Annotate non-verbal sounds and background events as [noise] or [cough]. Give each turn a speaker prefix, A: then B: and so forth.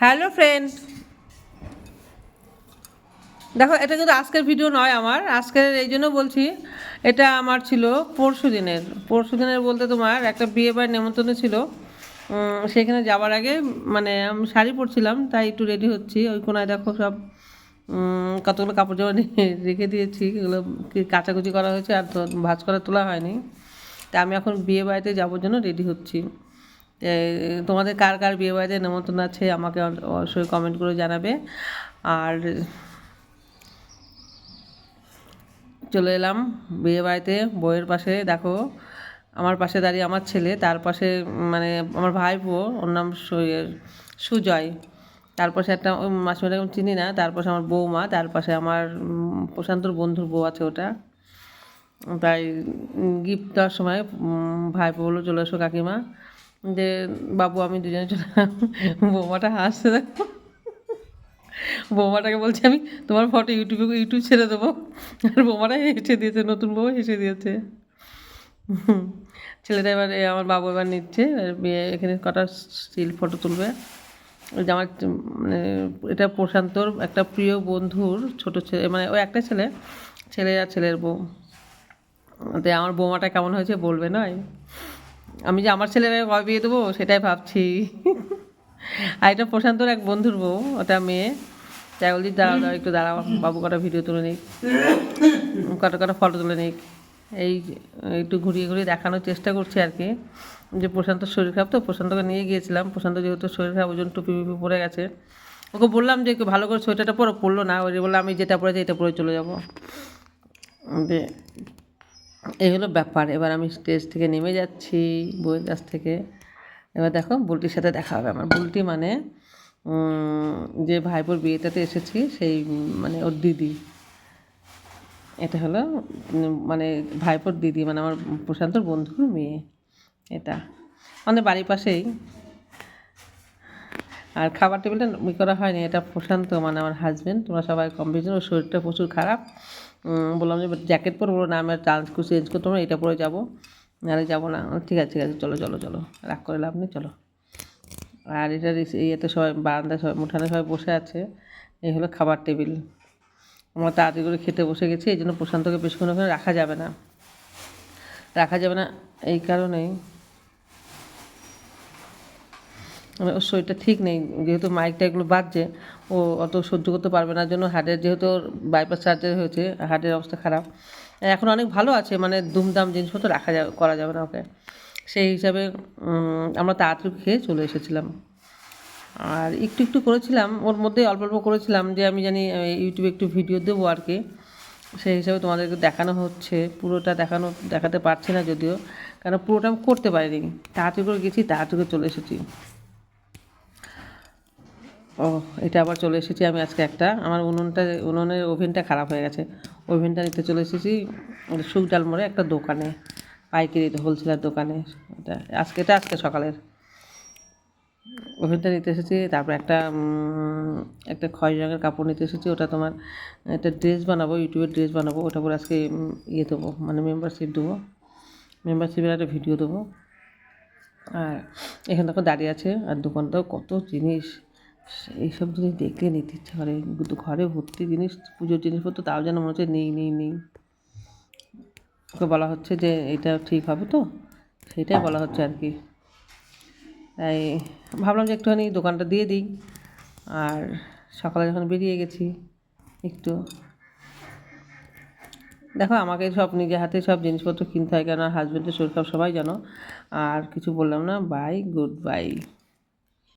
A: Hello friend দেখো, এটা কিন্তু আজকের ভিডিও নয় আমার। আজকের এই জন্য বলছি, এটা আমার ছিল পরশু দিনের। পরশু দিনের বলতে তোমার একটা বিয়ে বাড়ির নেমন্তন্ন ছিল। সেখানে যাওয়ার আগে মানে আমি শাড়ি পরছিলাম, তাই একটু রেডি হচ্ছি। ওই কোনায় দেখো সব কতগুলো কাপড় জামা [laughs] রেখে দিয়েছি। এগুলো কাচাকুচি করা হয়েছে আর তো ভাজ করা তোলা হয়নি। তা আমি এখন বিয়ে বাড়িতে যাওয়ার জন্য রেডি হচ্ছি। তোমাদের কার কার বিয়ে বাড়িতে নেমন্তন্ন আছে আমাকে অবশ্যই কমেন্ট করে জানাবে। আর চলে এলাম বিয়ে বাড়িতে বইয়ের পাশে, দেখো, আমার পাশে দাঁড়িয়ে আমার ছেলে, তার পাশে মানে আমার ভাই ভাইপো ওর নাম সুজয়। তার পাশে একটা মাসিমাটাকে চিনি না, তার পাশে আমার বৌমা তার পাশে আমার প্রশান্তর বন্ধুর বউ আছে ওটা। তাই গিফট দেওয়ার সময় ভাইপো বলল চলে এসো কাকিমা। যে, বাবু, আমি দুজনে চলে। বৌমাটা হাসছে, দেখো। বৌমাটাকে বলছি, আমি তোমার ফটো ইউটিউবে ইউটিউব ছেড়ে দেবো। আর বৌমাটা হেসে দিয়েছে, নতুন বউ হেসে দিয়েছে। ছেলেটা এবার আমার বাবু এবার নিচ্ছে এখানে কটা স্টিল ফটো তুলবে। ওই যে আমার মানে এটা প্রশান্তর একটা প্রিয় বন্ধুর ছোট ছেলে মানে ওই একটা ছেলে ছেলে আর ছেলের বউ। তো আমার বৌমাটা কেমন হয়েছে বলবে নয়? আমি যে আমার ছেলেরা কবে বিয়ে দেবো, সেটাই ভাবছি। আর এটা প্রশান্তর এক বন্ধুর বউ, ওটা মেয়ে। তাই বলছি, দাঁড়াও দাঁড়াও, একটু দাঁড়াও, বাবু কটা ভিডিও তুলে নিক। কটা কটা ফটো তুলে নিক। এই একটু ঘুরিয়ে ঘুরিয়ে দেখানোর চেষ্টা করছি আর কি। যে প্রশান্তর শরীর খারাপ তো, প্রশান্তকে নিয়ে গিয়েছিলাম। প্রশান্ত যেহেতু শরীর খারাপ, ওই জন্য টুপি টুপি পরে গেছে। ওকে বললাম যে ভালো করে সোয়েটারটা পরো। পরলো না, ওই বললাম আমি যেটা পরেছি, এটা পরে চলে যাব। যে এই হলো ব্যাপার। এবার আমি স্টেজ থেকে নেমে যাচ্ছি বইয়ের কাছ থেকে। এবার দেখো বুলটির সাথে দেখা হবে আমার। বুলটি মানে যে ভাইপোর বিয়েটাতে এসেছি, সেই মানে ওর দিদি। এটা হলো মানে ভাইপোর দিদি মানে আমার প্রশান্তর বন্ধুর মেয়ে। এটা। আমাদের বাড়ির পাশেই। আর খাবার টেবিলটা ই করা হয়নি, এটা প্রশান্ত মানে আমার হাজব্যান্ড তোমরা সবাই কম বেশি ওর শরীরটা প্রচুর খারাপ। বললাম যে জ্যাকেট পরবো না, আমি চান্স চেঞ্জ করতে পারব এটা পরে যাব, নাহলে যাব না। ঠিক আছে ঠিক আছে, চলো চলো চলো, রাগ করে লাভ নেই, চলো। আর এটা ইয়েতে সবাই, বারান্দায় সবাই মুঠানে সবাই বসে আছে, এই হলো খাবার টেবিল আমরা তাড়াতাড়ি করে খেতে বসে গেছি, এই জন্য প্রশান্তকে বেশিক্ষণ ওখানে রাখা যাবে না। রাখা যাবে না, এই কারণেই মানে ওর শরীরটা ঠিক নেই, যেহেতু মাইকটা এগুলো বাজছে, ও অত সহ্য করতে পারবে না, জন্য হার্টের যেহেতু বাইপাস সার্জারি হয়েছে হার্টের অবস্থা খারাপ। এখন অনেক ভালো আছে মানে দুমদাম জিনিসপত্র রাখা যাবে, করা যাবে না ওকে। সেই হিসাবে আমরা তাড়াতাড়ি খেয়ে চলে এসেছিলাম। আর একটু একটু করেছিলাম, ওর মধ্যে অল্প অল্প করেছিলাম, যে আমি জানি ইউটিউবে একটু ভিডিও দেবো আর কি। সেই হিসাবে তোমাদেরকে দেখানো হচ্ছে, পুরোটা দেখানো, দেখাতে পারছি না যদিও কারণ পুরোটা আমি করতে পারিনি। তাড়াতাড়ি করে গেছি, তাড়াতাড়ি করে চলে এসেছি। ও এটা আবার চলে এসেছি আমি আজকে একটা। আমার উনুনটা, উনুনের ওভেনটা খারাপ হয়ে গেছে। ওভেনটা নিতে চলে এসেছি সুকডাল মোড়ে একটা দোকানে, পাইকারি হোলসেলার দোকানে। এটা আজকে এটা আজকে সকালের। ওভেনটা নিতে এসেছি, তারপর একটা একটা খয়েরি রঙের কাপড় নিতে এসেছি। ওটা তোমার, একটা ড্রেস বানাবো, ইউটিউবের ড্রেস বানাবো। ওটা পরে আজকে ইয়ে দেবো মানে মেম্বারশিপ দেবো। মেম্বারশিপের একটা ভিডিও দেবো। আর এখানে দেখো দাঁড়িয়ে আছে, আর দোকানটাও কত জিনিস। এইসব জিনিস দেখলে নিতে ইচ্ছা করে। কিন্তু ঘরে ভর্তি জিনিস, পুজোর জিনিসপত্র তাও যেন মনে হচ্ছে নেই নেই নেই। ওকে বলা হচ্ছে যে এটা ঠিক হবে তো? সেটাই বলা হচ্ছে আর কি। তাই ভাবলাম যে একটুখানি দোকানটা দিয়ে দিই। আর সকালে যখন বেরিয়ে গেছি, একটু দেখো, আমাকে সব নিজে হাতে সব জিনিসপত্র কিনতে হয় কেন হাজব্যান্ডের শরীর খারাপ, সবাই জানো। আর কিছু বললাম না বাই গুড বাই